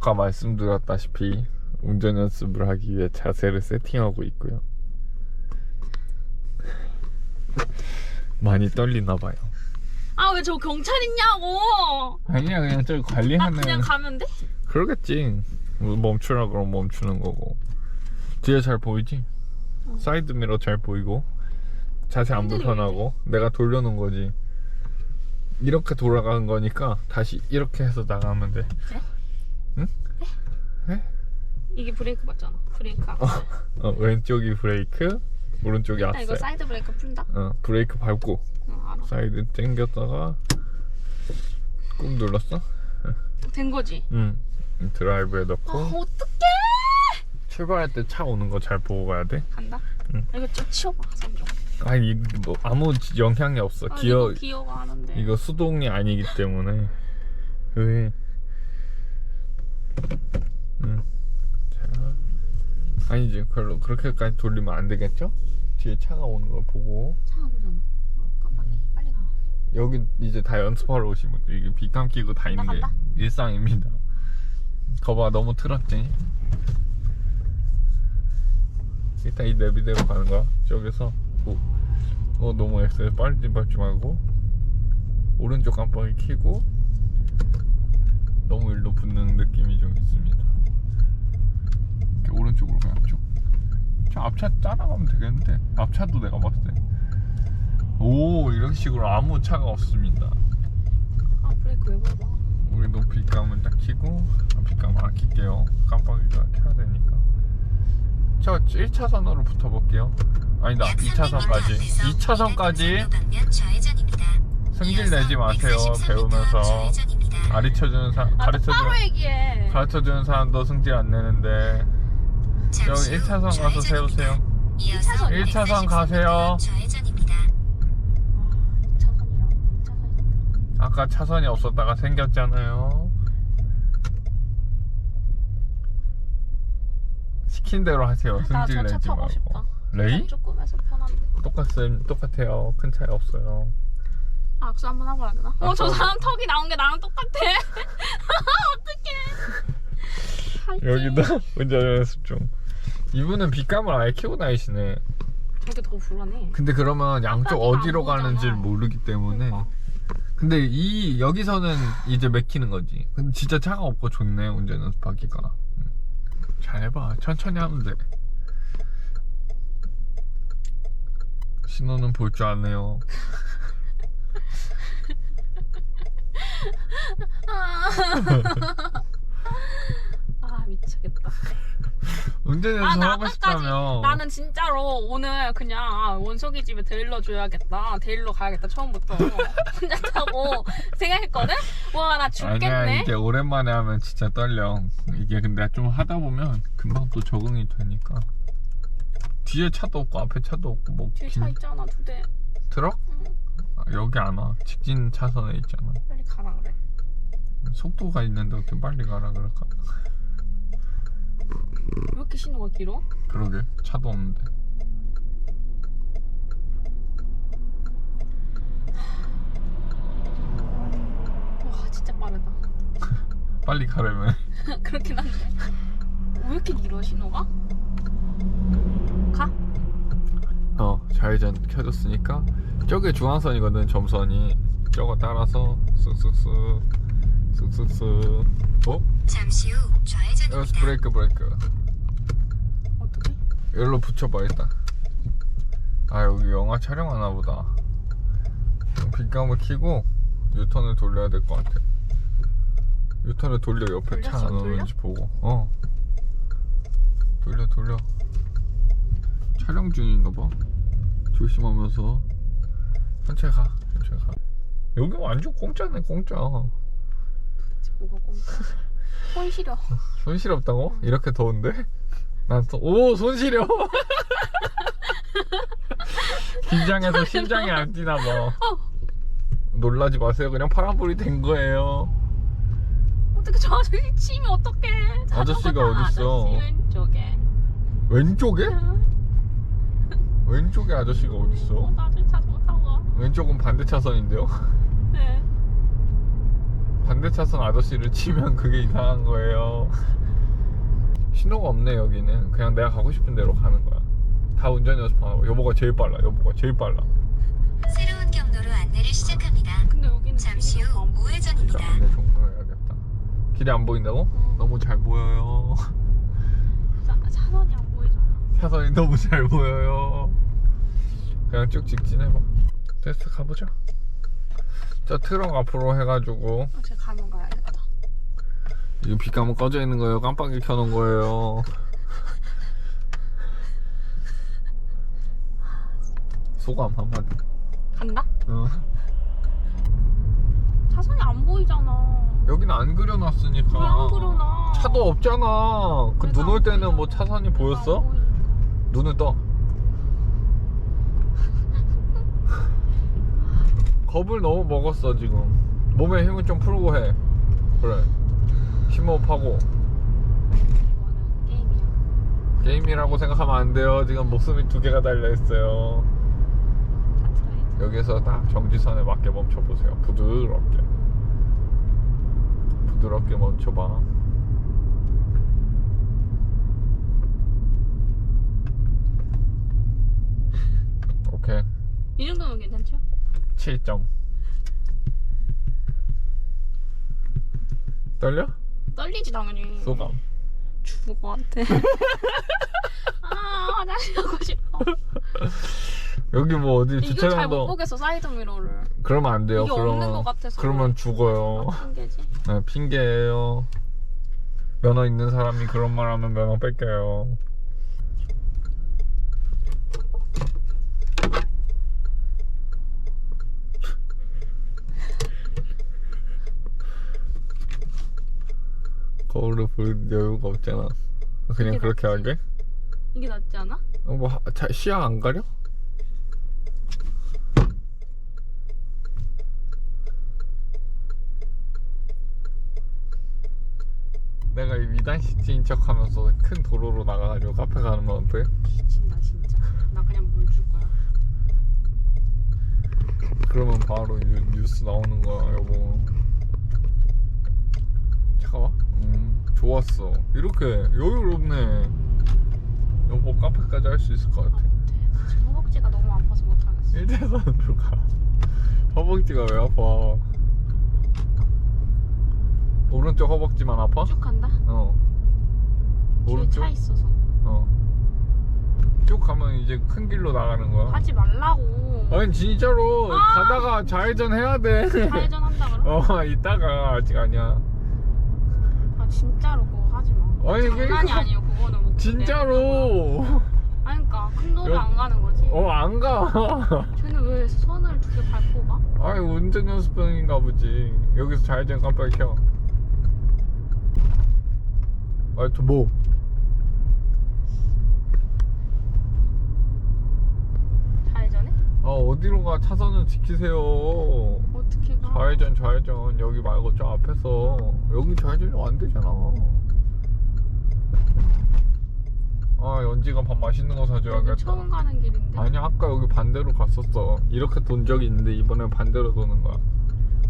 아까 말씀드렸다시피 운전 연습을 하기 위해 자세를 세팅하고 있고요. 많이 떨리나 봐요. 아 왜 저 경찰 있냐고 아니야 그냥 저기 아 관리하는 그냥 가면 돼? 그러겠지. 뭐 멈추라 그러면 멈추는 거고. 뒤에 잘 보이지? 사이드 미러 잘 보이고 자세 안 불편하고 내가 돌려놓은 거지. 이렇게 돌아가는 거니까 다시 이렇게 해서 나가면 돼. 이게 브레이크 맞잖아 브레이크 안 어, 왼쪽이 브레이크, 오른쪽이 아, 이거. 사이드 브레이크 풀다? 어, 브레이크 밟고 응 알아 사이드 당겼다가 꾹 눌렀어? 된 거지? 응. 드라이브에 아 넣고 어떡해 출발할 때 차 오는 거 잘 보고 가야 돼. 간다? 응. 이거 좀 치워봐 삼종 아니 뭐 아무 영향이 없어. 아, 기어 이거 기어가 하는데 이거 수동이 아니기 때문에 왜? 응. 자, 아니지 별로 그렇게까지 돌리면 안 되겠죠? 뒤에 차가 오는 걸 보고 차안 오잖아 어, 깜빡이 빨리 가 여기 이제 다 연습하러 오신 분들 이게 비감 끼고 다니는 게 나간다? 일상입니다. 거봐 너무 틀었지? 일단 이 내비대로 가는 거야. 저기서 오, 어 너무 엑셀 빨리 밟지 말고 오른쪽 깜빡이 켜고 너무 일로 붙는 느낌이 좀 있습니다. 이렇게 오른쪽으로 그냥 쭉. 저 앞차 따라가면 되겠는데 앞차도 내가 봤을 때. 오 이런 식으로 아무 차가 없습니다. 아 브레이크 왜 밟아 우리도 빛감을 딱 켜고 아, 빛감 안 켤게요 깜빡이가 켜야 되니까 저 1차선으로 붙어볼게요 아니다 2차선까지 2차선까지 승질 내지 마세요 배우면서. 가르쳐주는 사람 아, 가르쳐주는 얘기해. 가르쳐주는 사람도 승질 안 내는데. 저기 1차선 가서 세우세요. 1차선 1차선 가세요. 좌회전입니다. 아, 2차선이랑 2차선이랑 아까 차선이 없었다가 생겼잖아요. 시킨 대로 하세요. 나 승질 저차 내지 타고 말고. 싶다. 레이? 조금해서 편한데. 똑같음 똑같아요. 큰 차이 없어요. 아, 악수 한 번 하고 와야 되나? 어, 저 악수. 사람 턱이 나온 게 나랑 똑같아. 어떡해. 여기다 운전 연습 중 이분은 빛감을 아예 켜고 다니시네 저게 더 불안해. 근데 그러면 양쪽 안 어디로 보이잖아. 가는지 를 모르기 때문에 그러니까. 근데 이 여기서는 이제 맥히는 거지 근데 진짜 차가 없고 좋네 운전 연습하기가 음. 잘 해봐 천천히 하면 돼 신호는 볼 줄 아네요 아, 미치겠다. 운전 아, 나 하고 아까까지 싶다며 나는 진짜로 오늘 그냥 아, 원석이 집에 데일러 줘야겠다. 데일러 가야겠다. 처음부터 혼자 타고 생각했거든. 와, 나 죽겠네. 아니야 이게 오랜만에 하면 진짜 떨려 이게 근데 좀 하다 보면 금방 또 적응이 되니까 뒤에 차도 없고 앞에 차도 없고 뭐 뒤에 긴- 차 있잖아, 두 대. 트럭? 응. 아, 여기 안 와. 직진 차선에 있잖아. 빨리 가라 그래. 속도가 있는데 어떻게 빨리 가라 그럴까? 왜 이렇게 신호가 길어? 그러게 차도 없는데. 와, 진짜 빠르다. 빨리 가려면 그렇긴 한데. 왜 이렇게 길어 신호가? 가? 어 좌회전 켜졌으니까 저게 중앙선이거든 점선이 저거 따라서 쓱쓱쓱 쓱쓱쓱 어? 잠시 후 좌회전입니다. 브레이크 브레이크 어떻게? 여기로 붙여봐 일단 아 여기 영화 촬영하나 보다 빛감을 켜고 유턴을 돌려야 될 것 같아 유턴을 돌려 옆에 차? 안? 오는지 보고 어 돌려 돌려 촬영 중인가 봐 조심하면서 천천히 가 천천히 가 여기 완전 공짜네 공짜 뭐가 공짜? 손 시려. 손 시렵다고? 이렇게 더운데? 난오손 시려 긴장해서 심장이 안 뛰나 봐 놀라지 마세요 그냥 파란불이 된 거예요 어떻게 저 아저씨 치면 어떡해? 아저씨가 어딨어? 아저씨 왼쪽에. 왼쪽에? 왼쪽에 아저씨가 어, 어딨어? 나 자전거 타고 가. 왼쪽은 반대 차선인데요 네. 반대 차선 아저씨를 치면 그게 이상한 거예요. 신호가 없네 여기는. 그냥 내가 가고 싶은 대로 가는 거야. 다 운전 연습하나 봐. 여보가 제일 빨라. 여보가 제일 빨라. 새로운 경로로 안내를 시작합니다. 근데 여기는 잠시 길이 후 보여. 우회전입니다. 안내 종료해야겠다. 길이 안 보인다고? 어. 너무 잘 보여요. 차, 차선이 안 보이잖아. 차선이 너무 잘 보여요. 그냥 쭉 직진해봐. 테스트 가보자. 저 트럭 앞으로 해가지고 이제 가면 가야겠다. 이거 빛 가면 꺼져 있는 거예요. 깜빡이 켜놓은 거예요. 소감 한마디. 간다? 어. 차선이 안 보이잖아. 여기는 안 그려놨으니까. 왜 안 그려놔? 차도 없잖아. 그 눈올안 때는. 뭐 차선이 보였어? 눈을 떠. 겁을 너무 먹었어 지금. 몸에 힘을 좀 풀고 해. 그래. 심호흡하고. 게임이라고 생각하면 안 돼요. 지금 목숨이 두 개가 달려 있어요. 하트라이트. 여기서 딱 정지선에 맞게 멈춰보세요. 부드럽게. 부드럽게 멈춰봐. 오케이. 이 정도면 괜찮죠? 7점. 떨려? 떨리지 당연히. 소감. 죽을 것 같아. 아 화장실 가고 싶어. 여기 뭐 어디 이거 잘 못 주차장도 보겠어 사이드 미러를. 그러면 안 돼요. 이게 그러면 없는 것 같아서. 그러면 죽어요. 핑계지. 네, 핑계예요. 면허 있는 사람이 그런 말 하면 면허 뺏겨요. 거울을 볼 여유가 없잖아. 그냥 이게 그렇게 낫지. 하게? 이게 낫지 않아? 어, 뭐 하- 자, 시야 안 가려? 내가 이 미단 시티인 척하면서 큰 도로로 나가가지고 카페 가는 건 어때? 미친다 진짜. 나 그냥 물 줄 거야. 그러면 바로 뉴, 뉴스 나오는 거야 여보 잠깐만 음 좋았어 이렇게 여유롭네 여보 카페까지 할 수 있을 것 같아 지금 허벅지가 너무 아파서 못 하겠어. 1대선으로 가 허벅지가 왜 아파 오른쪽 허벅지만 아파? 쭉 간다. 어 오른쪽? 차 있어서. 어쭉 가면 이제 큰 길로 나가는 거야 하지 말라고. 아니 진짜로 아! 가다가 좌회전 해야 돼 좌회전 한다 그럼? 어 이따가 아직 아니야 아 진짜로 그거 하지 마. 아니, 장난이 그러니까- 아니에요 그거는 뭐. 진짜로 아니 그러니까 큰 도로 여- 안 가는 거지. 어 안 가 쟤는 왜 선을 두 개 밟고 가? 아니 운전 연습병인가 보지 여기서 좌회전 깜빡이 켜 아니 저 뭐? 좌회전해? 아 어디로 가 차선은 지키세요 어떻게 가? 좌회전 좌회전. 여기 말고 저 앞에서. 여기 좌회전이 안 되잖아. 아 연지가 밥 맛있는 거 사줘야겠다. 처음 가는 길인데. 아니 아까 여기 반대로 갔었어. 이렇게 돈 적이 있는데 이번엔 반대로 도는 거야.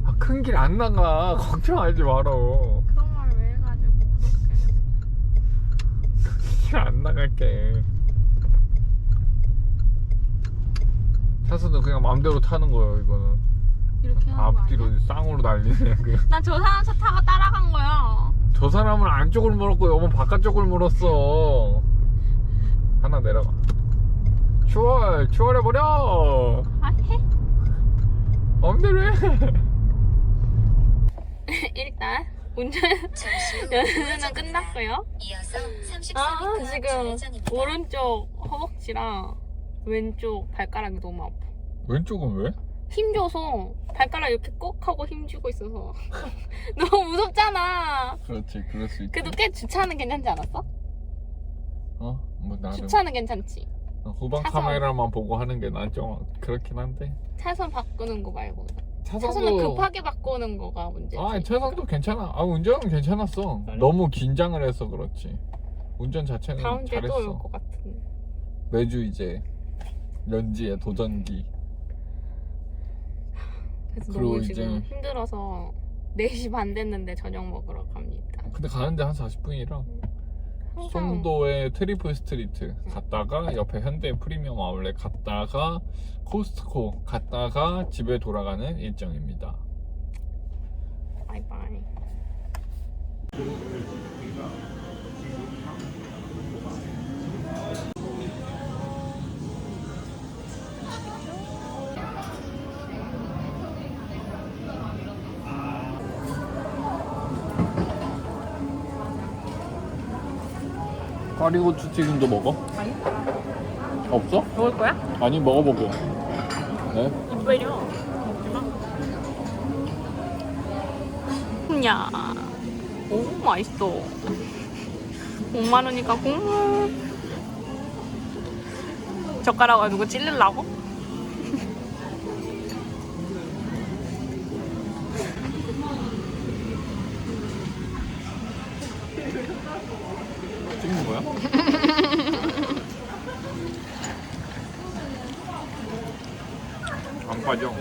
아 큰 길 안 나가. 걱정하지 말어. 그런 말 왜 해가지고 무섭게. 길안 나갈게. 차선은 그냥 마음대로 타는 거예요 이거는 이렇게 하는 거 앞뒤로 아니야? 쌍으로 날리네 그냥 난저 사람 차 타고 따라간 거야. 저 사람은 안쪽을 물었고 여보 바깥쪽을 물었어 하나 내려가 추월 추월해버려 아 해? 해 일단 운전 연습은. 끝났고요. 이어서 34m 아 지금 좌회전입니다. 오른쪽 허벅지랑 왼쪽 발가락이 너무 아파. 왼쪽은 왜? 힘 줘서 발가락 이렇게 꼭 하고 힘 주고 있어서 너무 무섭잖아. 그렇지 그럴 수 있지 그래도 꽤 주차는 괜찮지 않았어? 어? 뭐 나름 주차는 괜찮지. 어, 후방 차선. 카메라만 보고 하는 게 난 좀 그렇긴 한데 차선 바꾸는 거 말고 차선도 급하게 바꾸는 거가 문제지. 아 차선도 괜찮아 아 운전은 괜찮았어 그래? 너무 긴장을 해서 그렇지 운전 자체는 다음 주에 또올 잘했어 것 같은. 매주 이제 연지의 도전기 그래서 그리고 너무 이제- 지금 힘들어서 4시 반 됐는데 저녁 먹으러 갑니다. 근데 가는데 한 40분이라 항상 송도의 트리플 스트리트 갔다가 옆에 현대 프리미엄 아울렛 갔다가 코스트코 갔다가 집에 돌아가는 일정입니다. 바이바이. 꽈리고추 튀김도 먹어? 아니? 없어? 먹을 거야? 아니 먹어보게. 네? 이빨이요. 야, 오 맛있어. 5만 원이니까 국물. 젓가락으로 누구 찔르려고? 안 빠져.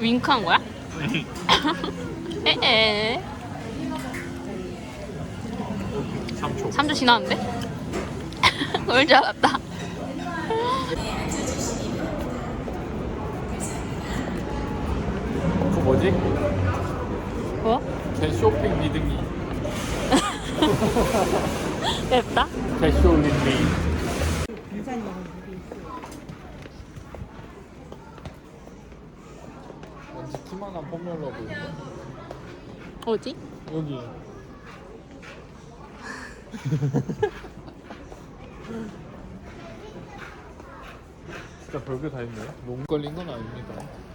윙크한 거야? 에에. 3초. 3주 지났는데? 그럴 줄 알았다. 그 뭐지? 뭐? 제 쇼핑 리듬이. 맵다? 제쇼 리듬이. 왠지 키만한 포뮬러 보이네. 어디? 여기. 진짜 별게 다 있네요. 몸 걸린 건 아닙니다.